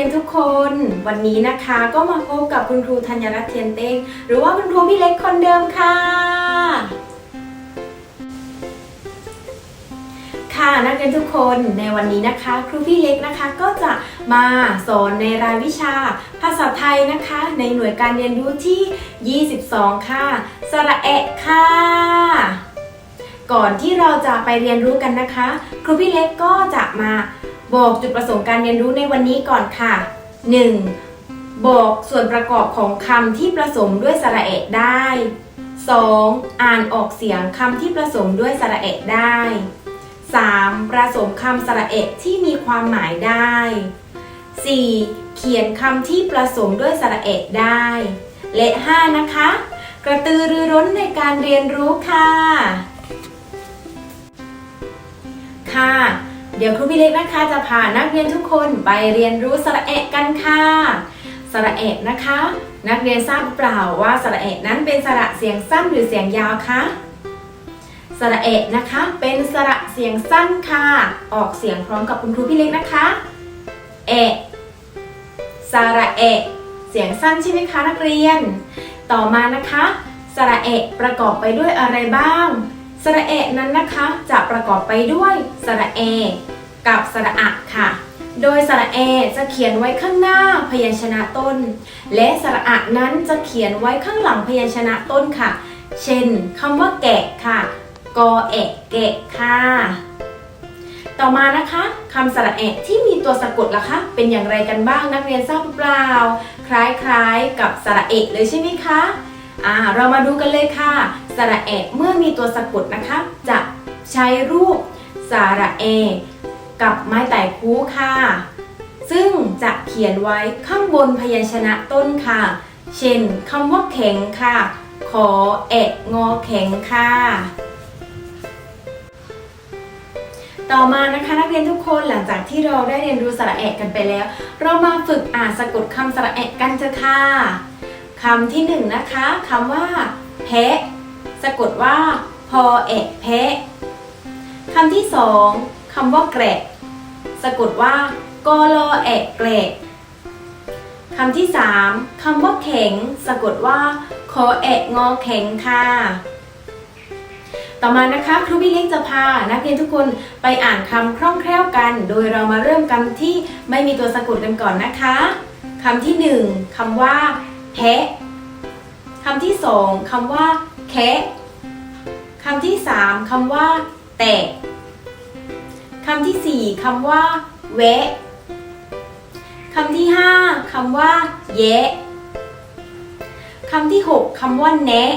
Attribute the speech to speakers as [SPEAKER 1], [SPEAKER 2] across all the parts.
[SPEAKER 1] รียนทุกคนวันนี้นะคะก็มาพบกับคุณครูธัญรัตน์เทียนเต้ง หรือว่าคุณครูพี่เล็กคนเดิมค่ะ ค่ะนักเรียนทุกคนในวันนี้นะคะ ครูพี่เล็กนะคะก็จะมาสอนในรายวิชา ภาษาไทยนะคะ ในหน่วยการเรียนรู้ที่ 22 ค่ะสระแอะค่ะก่อนที่เราจะไปเรียนรู้กันนะคะ ครูพี่เล็กก็จะมา บอกจุดประสงค์การเรียนรู้ในวันนี้ก่อนค่ะ 1. บอกส่วนประกอบของคำที่ผสมด้วยสระเอะได้ 2. อ่านออกเสียงคำที่ผสมด้วยสระเอะได้ 3. ประสมคำสระเอะที่มีความหมายได้ 4. เขียนคำที่ผสมด้วยสระเอะได้ และ 5 นะคะ กระตือรือร้นในการเรียนรู้ค่ะ ค่ะ เดี๋ยวครูพี่เล็กนะคะจะพานักเรียนทุกคนไปเรียนรู้สระเอะกันค่ะสระเอะนะคะ นักเรียนทราบหรือเปล่าว่าสระเอะนั้นเป็นสระเสียงสั้นหรือเสียงยาวคะสระเอะนะคะเป็นสระเสียงสั้นค่ะ ออกเสียงพร้อมกับคุณครูพี่เล็กนะคะเอะสระเอะเสียงสั้นใช่ไหมคะนักเรียน ต่อมานะคะสระเอะประกอบไปด้วยอะไรบ้างสระเอะนั้นนะคะจะประกอบไปด้วยสระเอ กับสระอะค่ะ โดยสระเอจะเขียนไว้ข้างหน้าพยัญชนะต้น และสระอะนั้นจะเขียนไว้ข้างหลังพยัญชนะต้นค่ะ เช่นคำว่าแกะค่ะ กอเอะเกะค่ะ ต่อมานะคะคำสระเอะที่มีตัวสะกดล่ะคะ เป็นอย่างไรกันบ้างนักเรียนทราบหรือเปล่า คล้ายๆ กับสระเอะเลยใช่ไหมคะอ่าเรามาดูกันเลยค่ะ สระเอะเมื่อมีตัวสะกดนะคะ จะใช้รูปสระเอ กับไม้ไต่คูค่ะ ซึ่งจะเขียนไว้ข้างบนพยัญชนะต้นค่ะ เช่นคำว่าแข็งค่ะ ขอเอะงอแข็งค่ะ ต่อมานะคะนักเรียนทุกคนหลังจากที่เราได้เรียนรู้สระแอะกันไปแล้ว เรามาฝึกอ่านสะกดคำสระแอะกันเถอะค่ะคำที่หนึ่งนะคะคำว่าแพะสะกดว่าพอเอะแพะคำที่สอง คำว่าแกระสะกดว่ากอลอแอะแกระคำที่สามคำว่าแข็ง สะกดว่าคอแอะงอแข็งค่ะ ต่อมานะคะครูพี่เล็กจะพา นักเรียนทุกคนไปอ่านคำคล่องแคล่วกัน โดยเรามาเริ่มกันที่ไม่มีตัวสะกดกันก่อนนะคะคำที่หนึ่งคำว่าแพะคำที่สองคำว่าแคะคำที่สามคำว่า แตะ คำที่สี่คำว่าแวะคำที่ห้าคำว่าแยะคำที่หกคำว่าแนะ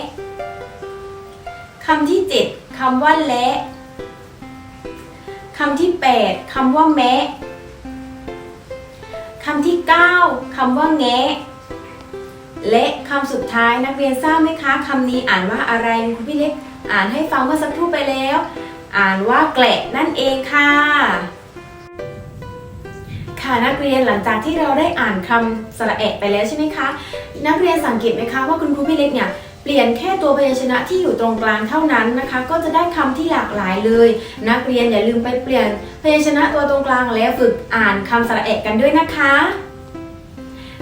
[SPEAKER 1] คำที่ 7คำว่าและคำที่ 8คำว่าแมะคำที่ 9คำว่าแงะและคำสุดท้ายนักเรียนทราบไหมคะคำนี้อ่านว่าอะไรคุณพี่เล็กอ่านให้ฟังเมื่อสักครู่ไปแล้ว อ่านว่าแกละนั่นเองค่ะ ค่ะนักเรียนหลังจากที่เราได้อ่านคำสระแอะไปแล้วใช่ไหมคะ นักเรียนสังเกตไหมคะว่าคุณครูพี่เล็กเนี่ยเปลี่ยนแค่ตัวพยัญชนะที่อยู่ตรงกลางเท่านั้นนะคะ ก็จะได้คำที่หลากหลายเลย นักเรียนอย่าลืมไปเปลี่ยนพยัญชนะตัวตรงกลางแล้วฝึกอ่านคำสระเอะกันด้วยนะคะ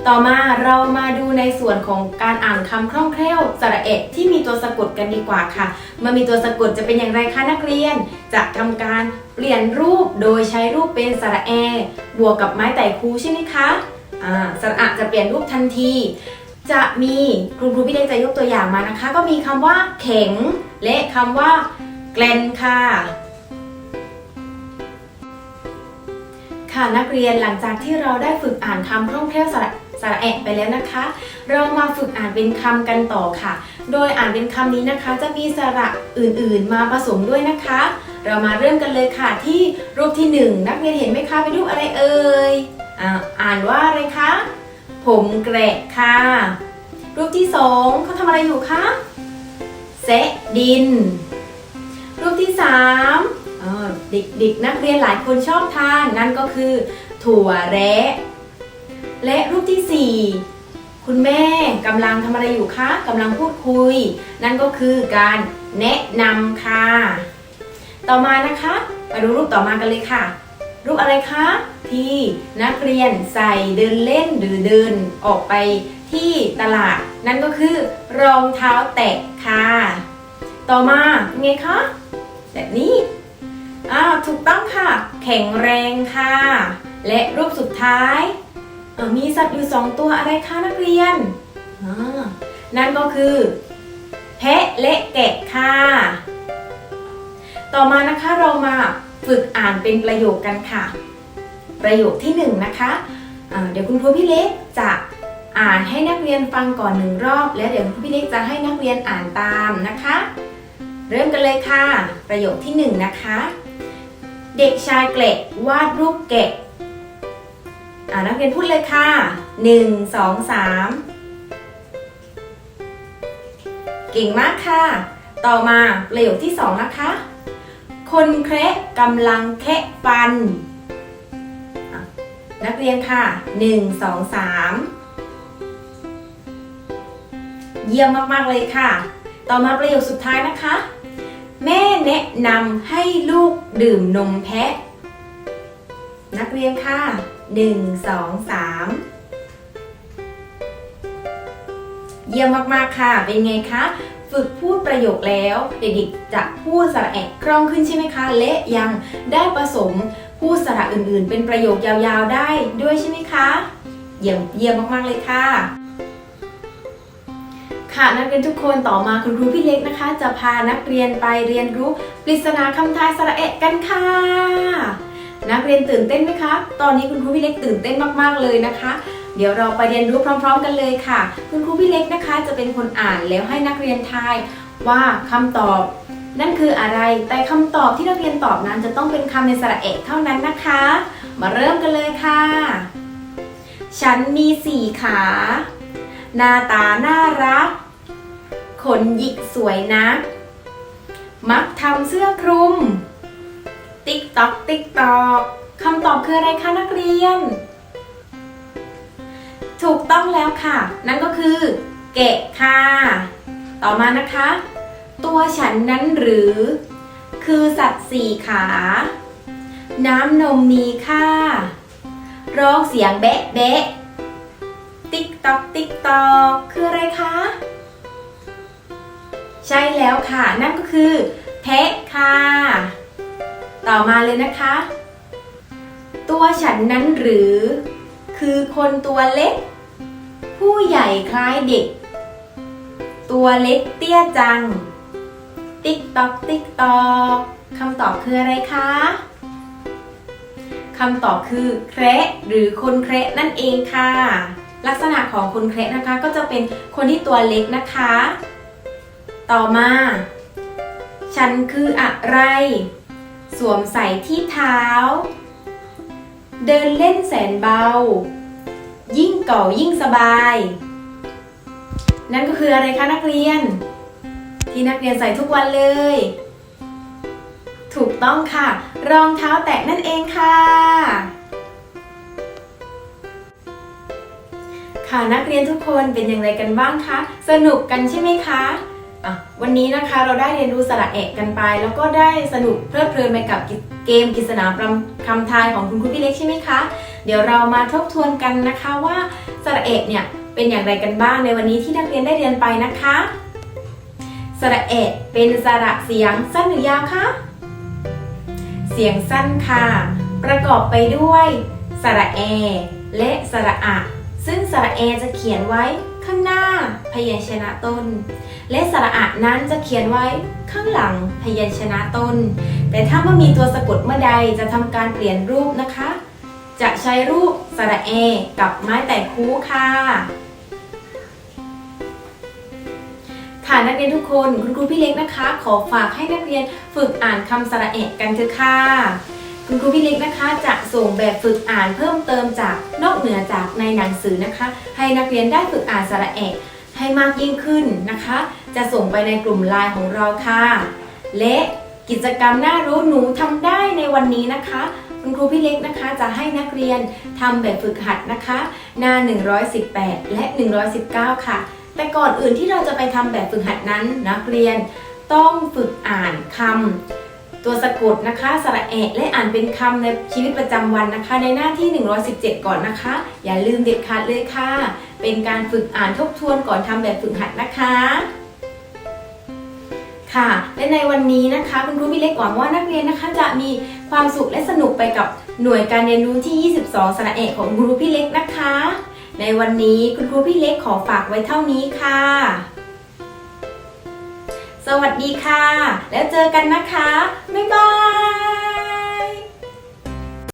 [SPEAKER 1] ต่อมาเรามาดูในส่วนของการอ่านคำคล่องแคล่วสระเอะที่มีตัวสะกดกันดีกว่าค่ะ เมื่อมีตัวสะกดจะเป็นอย่างไรคะนักเรียน จะทำการเปลี่ยนรูปโดยใช้รูปเป็นสระแอบวกกับไม้ไต่คูใช่ไหมคะอ่าสระอะจะเปลี่ยนรูปทันที จะมีครูครูพี่เล็กจะยกตัวอย่างมานะคะ ก็มีคำว่าแข็ง และคำว่าแกลนค่ะค่ะนักเรียนหลังจากที่เราได้ฝึกอ่านคำคล่องแคล่วสระ สระแอะไปแล้วนะคะ เรามาฝึกอ่านเป็นคำกันต่อค่ะ โดยอ่านเป็นคำนี้นะคะ จะมีสระอื่นๆ มาผสมด้วยนะคะ เรามาเริ่มกันเลยค่ะที่รูปที่หนึ่งนักเรียนเห็นไหมคะเป็นรูปอะไรเอ่ยอ่าอ่านว่าอะไรคะ ผมแกะค่ะ รูปที่สองเขาทำอะไรอยู่คะแซะดิน รูปที่สามเด็กๆนักเรียนหลายคนชอบทานนั่นก็คือถั่วแระ ปที่สี่คุณแม่กำลังทำอะไรอยู่คะกำลังพูดคุย นั่นก็คือการแนะนำค่ะ ต่อมานะคะมาดูรูปต่อมากันเลยค่ะ รูปอะไรคะ ที่นักเรียนใส่เดินเล่นหรือเดินออกไปที่ตลาด นั่นก็คือ รองเท้าแตะค่ะ ต่อมาเป็นไงคะแบบนี้อ้าวถูกต้องค่ะ แข็งแรงค่ะ และรูปสุดท้าย มีสัตว์อยู่สองตัวอะไรคะนักเรียน นั่นก็คือ แพะและแกะค่ะ ต่อมานะคะเรามาฝึกอ่านเป็นประโยคกันค่ะ ประโยคที่หนึ่งนะคะอ่าเดี๋ยวคุณครูพี่เล็กจะอ่านให้นักเรียนฟังก่อนหนึ่งรอบ แล้วเดี๋ยวคุณพี่เล็กจะให้นักเรียนอ่านตามนะคะ เริ่มกันเลยค่ะ ประโยคที่หนึ่งนะคะ เด็กชายเกล็ดวาดรูปแกะ อ่านักเรียนพูดเลยค่ะหนึ่งสองสามเก่งมากค่ะ ต่อมาประโยคที่สองนะคะ คนแคระกำลังแคะฟันอะนักเรียนค่ะหนึ่งสองสามเยี่ยมมากๆเลยค่ะ ต่อมาประโยคสุดท้ายนะคะ แม่แนะนำให้ลูกดื่มนมแพะ นักเรียนค่ะหนึ่งสองสามเยี่ยมมาก ๆ ค่ะ เป็นไงคะ ฝึกพูดประโยคแล้ว เด็กๆจะพูดสระแอกคล่องขึ้นใช่ไหมคะ และยังได้ผสมพูดสระอื่น ๆ เป็นประโยคยาวๆได้ด้วยใช่ไหมคะ เยี่ยมเยี่ยมมาก ๆ เลยค่ะค่ะนักเรียนทุกคนต่อมาคุณครูพี่เล็กนะคะ จะพานักเรียนไปเรียนรู้ปริศนาคำทายสระเอะกันค่ะ นักเรียนตื่นเต้นไหมคะ ตอนนี้คุณครูพี่เล็กตื่นเต้นมากๆเลยนะคะ เดี๋ยวเราไปเรียนรู้พร้อม ๆ กันเลยค่ะ คุณครูพี่เล็กนะคะ จะเป็นคนอ่านแล้วให้นักเรียนทายว่าคำตอบ นั่นคืออะไร แต่คำตอบที่นักเรียนตอบนั้นจะต้องเป็นคำในสระเอกเท่านั้นนะคะ มาเริ่มกันเลยค่ะ ฉันมีสี่ขา หน้าตาน่ารัก ขนหยิกสวยนะ มักทำเสื้อคลุม ติ๊กตอกติ๊กตอกคำตอบคืออะไรคะนักเรียน ถูกต้องแล้วค่ะ นั่นก็คือ เกะค่ะ ต่อมานะคะ ตัวฉันนั้นหรือ คือสัตว์สี่ขา น้ำนมมีค่าร้องเสียงแบะแบะติ๊กตอกติ๊กตอกคืออะไรคะ ใช่แล้วค่ะ นั่นก็คือ แพะค่ะ ต่อมาเลยนะคะ ตัวฉันนั้นหรือ คือคนตัวเล็ก ผู้ใหญ่คล้ายเด็ก ตัวเล็กเตี้ยจัง ติ๊กตอกติ๊กตอกคำตอบคืออะไรคะคำตอบคือแคระหรือคนแคระนั่นเองค่ะ ลักษณะของคนแคระนะคะก็จะเป็นคนที่ตัวเล็กนะคะ ต่อมา ฉันคืออะไร สวมใส่ที่เท้า เดินเล่นแสนเบา ยิ่งเก่ายิ่งสบาย นั่นก็คืออะไรคะนักเรียน ที่นักเรียนใส่ทุกวันเลย ถูกต้องค่ะ รองเท้าแตะนั่นเองค่ะค่ะนักเรียนทุกคนเป็นอย่างไรกันบ้างคะ สนุกกันใช่ไหมคะ อะวันนี้นะคะเราได้เรียนรู้สระเอกกันไป แล้วก็ได้สนุกเพลิดเพลินไปกับเกมกิษณาคำทายของคุณครูพี่เล็กใช่ไหมคะ เดี๋ยวเรามาทบทวนกันนะคะว่าสระเอกเนี่ยเป็นอย่างไรกันบ้างในวันนี้ที่นักเรียนได้เรียนไปนะคะ สระเอกเป็นสระเสียงสั้นหรือยาวคะ เสียงสั้นค่ะ ประกอบไปด้วยสระเอและสระอะ ซึ่งสระเอจะเขียนไว้ ข้างหน้า พยัญชนะต้น และสระอะนั้นจะเขียนไว้ข้างหลังพยัญชนะต้น แต่ถ้าเมื่อมีตัวสะกดเมื่อใดจะทำการเปลี่ยนรูปนะคะ จะใช้รูปสระเอ กับไม้แต่คูค่ะค่ะนักเรียนทุกคนคุณครูพี่เล็กนะคะ ขอฝากให้นักเรียนฝึกอ่านคำสระเอกกันเถอะค่ะ คุณครูพี่เล็กนะคะจะส่งแบบฝึกอ่านเพิ่มเติมจากนอกเหนือจากในหนังสือนะคะ ให้นักเรียนได้ฝึกอ่านสระเอกให้มากยิ่งขึ้นนะคะ จะส่งไปในกลุ่มไลน์ของเราค่ะ และกิจกรรมน่ารู้หนูทำได้ในวันนี้นะคะ คุณครูพี่เล็กนะคะ จะให้นักเรียนทำแบบฝึกหัดนะคะ หน้า 118 และ 119 ค่ะ แต่ก่อนอื่นที่เราจะไปทำแบบฝึกหัดนั้น นักเรียนต้องฝึกอ่านคำ ตัวสะกดนะคะสระแอะและอ่านเป็นคำในชีวิตประจำวันนะคะ ในหน้าที่ 117 ก่อนนะคะ อย่าลืมเด็ดขาดเลยค่ะ เป็นการฝึกอ่านทบทวนก่อนทำแบบฝึกหัดนะคะค่ะและในวันนี้นะคะคุณครูพี่เล็กหวังว่านักเรียนนะคะ จะมีความสุขและสนุกไปกับหน่วยการเรียนรู้ที่ 22 สระเอกของคุณครูพี่เล็กนะคะ ในวันนี้คุณครูพี่เล็กขอฝากไว้เท่านี้ค่ะ สวัสดีค่ะ แล้วเจอกันนะคะ บ๊ายบาย